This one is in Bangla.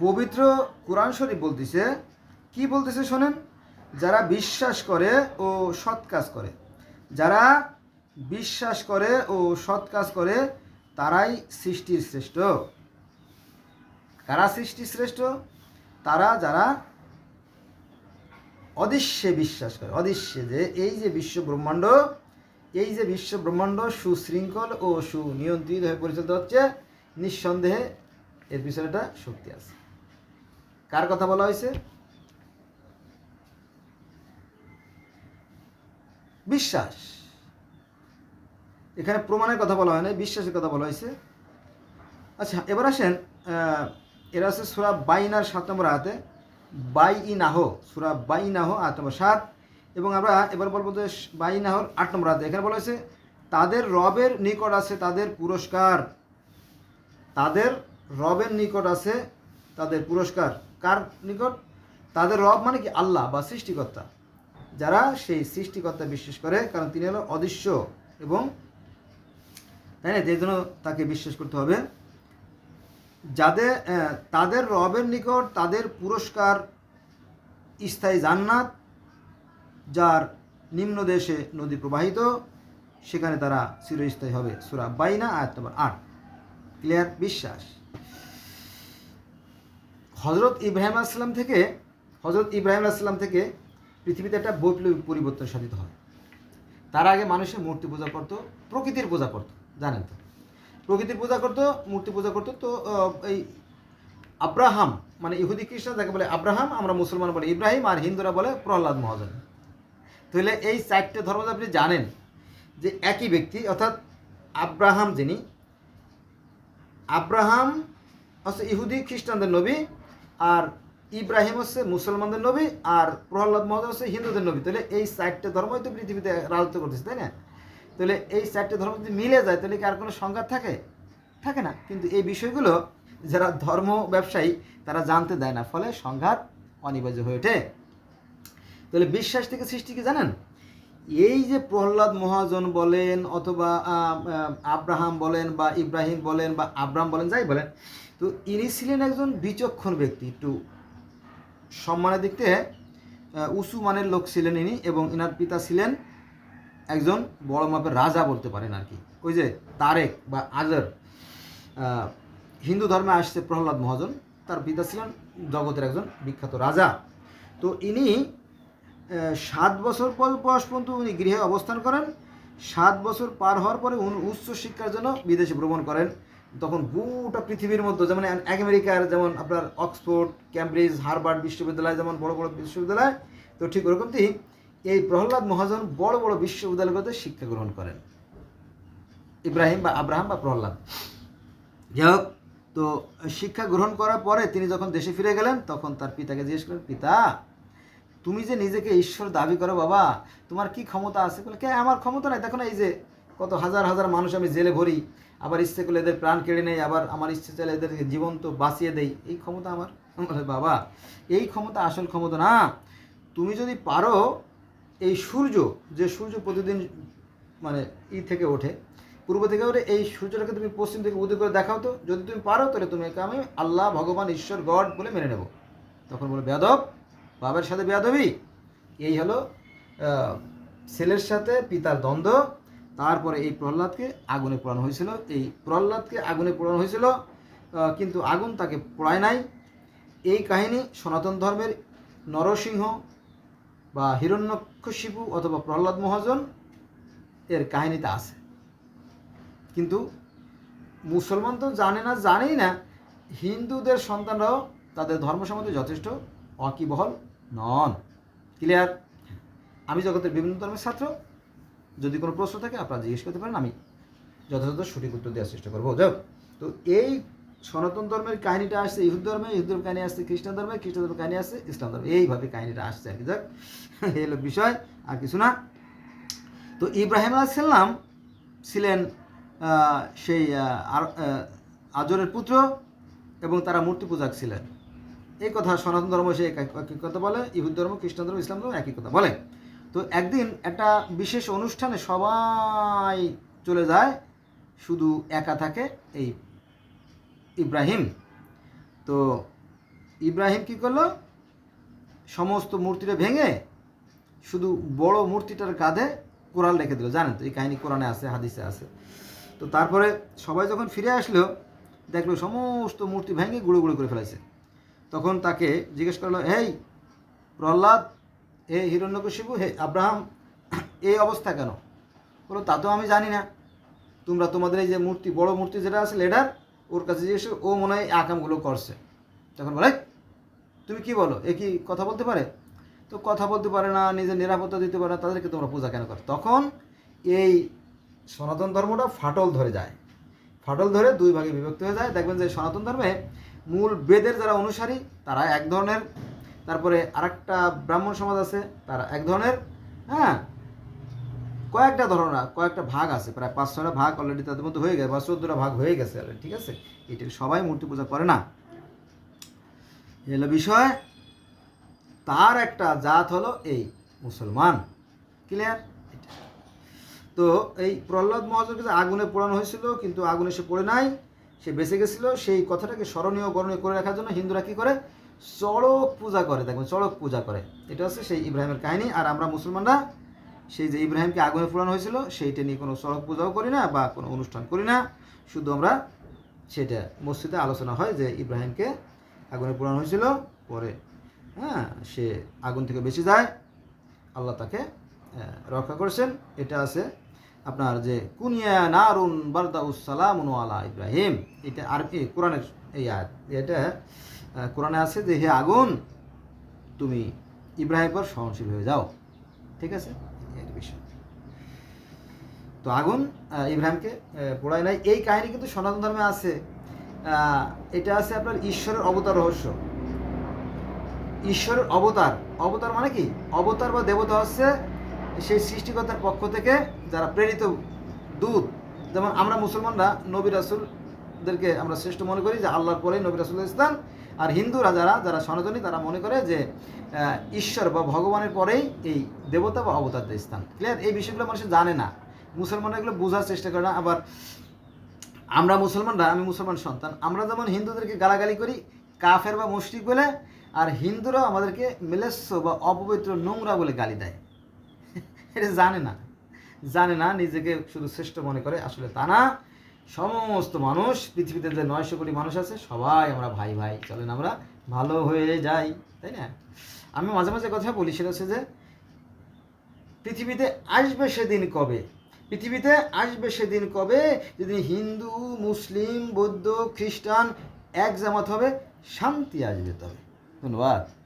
পবিত্র কোরআন শরীফ বলতেছে, কি বলতেছে শোনেন? যারা বিশ্বাস করে ও সৎ কাজ করে। যারা বিশ্বাস করে ও সৎ কাজ করে, তারাই সৃষ্টির শ্রেষ্ঠ। কারা সৃষ্টি শ্রেষ্ঠ? তারা যারা অদৃশ্যে বিশ্বাস করে। অদৃশ্যে যে এই যে বিশ্ব ব্রহ্মাণ্ড, এই যে বিশ্ব ব্রহ্মাণ্ড সুশৃঙ্খল ও সুনিয়ন্ত্রিত হয়ে পরিচালিত হচ্ছে, নিঃসন্দেহে এর পিছনে একটা শক্তি আছে। কার কথা বলা হয়েছে? বিশ্বাস। এখানে প্রমাণের কথা বলা হয় না বিশ্বাসের কথা বলা হয়েছে। আচ্ছা এবার আসেন এরা আছে সুরা বাইনার সাত নম্বর আয়াতে বাই ইনাহ সুরা বাই নাহ আট নম্বর সাত, এবং আমরা এবার বলব যে বাই নাহর আট নম্বর আয়াতে, এখানে বলা হয়েছে, তাদের রবের নিকট আছে তাদের পুরস্কার। তাদের রবের নিকট আছে তাদের পুরস্কার। কার নিকট? তাদের রব মানে কি? আল্লাহ বা সৃষ্টিকর্তা। যারা সেই সৃষ্টিকর্তা বিশ্বাস করে, কারণ তিনি হলো অদৃশ্য এবং তাই না? যে জন্য তাকে বিশ্বাস করতে হবে। যাদের তাদের রবের নিকট তাদের পুরস্কার স্থায়ী জান্নাত, যার নিম্ন দেশে নদী প্রবাহিত, সেখানে তারা চিরস্থায়ী হবে। সুরা বাইনা, আয়াত আট। ক্লিয়ার? বিশ্বাস। হজরত ইব্রাহিম আসলাম থেকে হজরত ইব্রাহিম আসলাম থেকে পৃথিবীতে একটা বৈপ্লবিক পরিবর্তন সাধিত হয়। তার আগে মানুষের মূর্তি পূজা করতো, প্রকৃতির পূজা করতো, জানেন তো? প্রকৃতির পূজা করতো, মূর্তি পূজা করতো, তো এই আব্রাহাম মানে ইহুদি খ্রিস্টান যাকে বলে আব্রাহাম, আমরা মুসলমান বলে ইব্রাহিম, আর হিন্দুরা বলে প্রহ্লাদ মহাজন। তাহলে এই চারটে ধর্ম আপনি জানেন, যে একই ব্যক্তি, অর্থাৎ আব্রাহাম যিনি, আব্রাহাম, হচ্ছে ইহুদি খ্রিস্টানদের নবী আর ইব্রাহিম হচ্ছে মুসলমানদের নবী আর প্রহ্লাদ মহাজন হচ্ছে হিন্দুদের নবী। তাহলে এই চারটে ধর্মই তো পৃথিবীতে রাজত্ব করতেছে, তাই না? তাহলে এই চারটে ধর্ম যদি মিলে যায়, তাহলে কি আর কোনো সংঘাত থাকে? থাকে না। কিন্তু এই বিষয়গুলো যারা ধর্ম ব্যবসায়ী, তারা জানতে দেয় না। ফলে সংঘাত অনিবার্য হয়ে ওঠে। তাহলে বিশ্বাস থেকে সৃষ্টি কি জানেন? এই যে প্রহ্লাদ মহাজন বলেন অথবা আব্রাহাম বলেন বা ইব্রাহিম বলেন বা আব্রাহাম বলেন, যাই বলেন তো ইনি ছিলেন একজন বিচক্ষণ ব্যক্তি, একটু সম্মানের দিক থেকে উঁচু মানের লোক ছিলেন ইনি এবং ইনার পিতা ছিলেন একজন বড় মাপের রাজা বলতে পারেন আর কি। ওই যে তারেক বা আজর হিন্দু ধর্মে আসছে প্রহ্লাদ মহাজন, তার পিতা ছিলেন জগতের একজন বিখ্যাত রাজা। তো ইনি সাত বছর পর বয়স পর্যন্ত উনি গৃহে অবস্থান করেন, সাত বছর পার হওয়ার পরে উনি উচ্চ শিক্ষার জন্য বিদেশে ভ্রমণ করেন। তখন গোটা পৃথিবীর মধ্যে, যেমন আমেরিকার যেমন আপনার অক্সফোর্ড, ক্যামব্রিজ, হার্ভার্ড বিশ্ববিদ্যালয়, যেমন বড় বড় বিশ্ববিদ্যালয়, তো ঠিক ওরকমটি এই প্রহ্লাদ মহাজন বড় বড় বিশ্ববিদ্যালয়গুলোতে শিক্ষা গ্রহণ করেন। ইব্রাহিম বা আব্রাহাম বা প্রহ্লাদ। যাই হোক, তো শিক্ষা গ্রহণ করার পরে তিনি যখন দেশে ফিরে গেলেন, তখন তার পিতাকে জিজ্ঞেস করলেন, পিতা, তুমি যে নিজেকে ঈশ্বর দাবি করো বাবা, তোমার কি ক্ষমতা আছে? বলে, কে? আমার ক্ষমতা নাই। দেখো না এই যে কত হাজার হাজার মানুষ আমি জেলে ভরি আবার ইচ্ছে করলে এদের প্রাণ কেড়ে নেই, আবার আমার ইচ্ছে চাইলে এদেরকে জীবন্ত বাঁচিয়ে দেই। এই ক্ষমতা আমার। বাবা, এই ক্ষমতা আসল ক্ষমতা না। তুমি যদি পারো, এই সূর্য, যে সূর্য প্রতিদিন মানে ই থেকে ওঠে, পূর্ব থেকে ওঠে, এই সূর্যটাকে তুমি পশ্চিম থেকে উদয় করে দেখাও তো। যদি তুমি পারো, তাহলে তুমি একে আমি আল্লাহ, ভগবান, ঈশ্বর, গড বলে মেনে নেব। তখন বলে, বেয়াদব, বাবার সাথে বেয়াদবি। এই হলো ছেলের সাথে পিতার দ্বন্দ্ব তারপরে এই প্রহ্লাদকে আগুনে পোড়ানো হয়েছিল। এই প্রহ্লাদকে আগুনে পোড়ানো হয়েছিল কিন্তু আগুন তাকে পোড়ায় নাই। এই কাহিনী সনাতন ধর্মের নরসিংহ বা হিরণ্যকশিপু অথবা প্রহ্লাদ মহাজন এর কাহিনীতে আছে। কিন্তু মুসলমান তো জানে না, জানেই না, হিন্দুদের সন্তানরাও তাদের ধর্ম সম্বন্ধে যথেষ্ট ওয়াকিবহল নন। ক্লিয়ার আমি জগতের বিভিন্ন ধর্মের ছাত্র যদি কোনো প্রশ্ন থাকে, আপনারা জিজ্ঞেস করতে পারেন, আমি যথাযথ সঠিক উত্তর দেওয়ার চেষ্টা করব। যাক তো এই সনাতন ধর্মের কাহিনীটা আসছে ইহুদ ধর্মে, ইহুদ ধর্মের কাহিনী আসছে খ্রিস্টান ধর্মে, খ্রিস্টান ধর্মের কাহিনী আসছে ইসলাম ধর্মে। এইভাবে কাহিনীটা আসছে আর কি। যাক এই হলো বিষয়, আর কিছু না। তো ইব্রাহিম আলাইসাল্লাম ছিলেন সেই আজরের পুত্র এবং তারা মূর্তি পূজক ছিলেন। এই কথা সনাতন ধর্ম সে একই কথা বলে, ইহুদ ধর্ম, খ্রিস্টান ধর্ম, ইসলাম ধর্ম একই কথা বলে। তো একদিন একটা বিশেষ অনুষ্ঠানে সবাই চলে যায়, শুধু একা থাকে এই ইব্রাহিম। তো ইব্রাহিম কি করল? সমস্ত মূর্তিটা ভেঙে শুধু বড় মূর্তিটার কাঁধে কোরআন রেখে দিল। জানেন তো এই কাহিনী কোরআনে আছে, হাদিসে আছে। তো তারপরে সবাই যখন ফিরে আসলো, দেখল সমস্ত মূর্তি ভেঙে গুঁড়ো গুঁড়ো করে ফেলেছে তখন তাকে জিজ্ঞেস করল, হেই প্রহ্লাদ হে হিরণ্যকশিবু হে আব্রাহাম, এই অবস্থা কেন? বলো, তা তো আমি জানি না। তোমরা তোমাদের এই যে মূর্তি, বড় মূর্তি যেটা আছে, লেডার, ওর কাছে যে ও মনে হয় আকামগুলো করছে। তখন বলে তুমি কি বলো? এ কি কথা বলতে পারে? তো কথা বলতে পারে না, নিজের নিরাপত্তা দিতে পারে না, তাদেরকে তোমরা পূজা কেন করো? তখন এই সনাতন ধর্মটা ফাটল ধরে যায়। ফাটল ধরে দুই ভাগে বিভক্ত হয়ে যায়। দেখবেন যে সনাতন ধর্মে মূল বেদের যারা অনুসারী, তারা এক ধরনের তারপরে আরেকটা ব্রাহ্মণ সমাজ আছে তারা এক ধরনের হ্যাঁ? কয়েকটা ধরনা কয়েকটা ভাগ আছে প্রায় পাঁচ ছটা ভাগ অলরেডি তাদের মধ্যে হয়ে গেছে বা চোদ্দটা ভাগ হয়ে গেছে already, ঠিক আছে? এটা সবাই মূর্তি পূজা করে না। এই হলো বিষয় তার একটা জাত হলো এই মুসলমান। ক্লিয়ার তো এই প্রহ্লাদ মহাজনকে যে আগুনে পোড়ানো হয়েছিল কিন্তু আগুনে সে পড়ে নাই সে বেঁচে গেছিল সেই কথাটাকে স্মরণীয় গণনীয় করে রাখার জন্য হিন্দুরা কি করে? চড়ক পূজা করে, দেখবেন চড়ক পূজা করে। এটা হচ্ছে সেই ইব্রাহিমের কাহিনী, আর আমরা মুসলমানরা সেই যে ইব্রাহিমকে আগুনে পোড়ানো হয়েছিল, সেইটা নিয়ে কোনো চড়ক পূজাও করি না বা কোনো অনুষ্ঠান করি না। শুধু আমরা সেটা মসজিদে আলোচনা হয় যে ইব্রাহিমকে আগুনে পোড়ানো হয়েছিল, পরে হ্যাঁ সে আগুন থেকে বেঁচে যায়। আল্লাহ তাকে রক্ষা করেছেন। এটা আছে আপনার যে, কুনিয়া নারুন বারদাউসালাম আলা ইব্রাহিম। এটা আর কোরআনের এই আয়াত। এটা কোরআনে আছে যে, হে আগুন, তুমি ইব্রাহিম পর সহনশীল হয়ে যাও। ঠিক আছে? তো আগুন ইব্রাহিমকে পোড়ায় নাই। এই কাহিনী কিন্তু সনাতন ধর্মে আছে। এটা আছে আপনার ঈশ্বরের অবতার রহস্য। ঈশ্বরের অবতার। অবতার মানে কি? অবতার বা দেবতা হচ্ছে সেই সৃষ্টিকর্তার পক্ষ থেকে যারা প্রেরিত দূত। যেমন আমরা মুসলমানরা নবী রাসুলদেরকে আমরা শ্রেষ্ঠ মনে করি যে, আল্লাহর পরেই নবী রাসুল ইসলাম আর হিন্দুরা যারা যারা সনাতনী, তারা মনে করে যে ঈশ্বর বা ভগবানের পরেই এই দেবতা বা অবতারদের স্থান। ক্লিয়ার এই বিষয়গুলো মানুষ জানে না। মুসলমানরা এগুলো বোঝার চেষ্টা করে না। আবার আমরা মুসলমানরা, আমি মুসলমান সন্তান, আমরা যেমন হিন্দুদেরকে গালাগালি করি, কাফের বা মুশরিক বলে, আর হিন্দুরাও আমাদেরকে মেলেস্য বা অপবিত্র নোংরা বলে গালি দেয়। এটা জানে না। জানে না, নিজেকে শুধু শ্রেষ্ঠ মনে করে। আসলে তা না। সমস্ত মানুষ, পৃথিবীতে যে নয়শো কোটি মানুষ আছে, সবাই আমরা ভাই ভাই। চলেন আমরা ভালো হয়ে যাই, তাই না? আমি মাঝে মাঝে কথা বলি, সেটা হচ্ছে যে পৃথিবীতে আসবে সেদিন কবে? পৃথিবীতে আসবে সেদিন কবে? যেদিন হিন্দু, মুসলিম, বৌদ্ধ, খ্রিস্টান এক জামাত হবে, শান্তি আসবে তবে। ধন্যবাদ।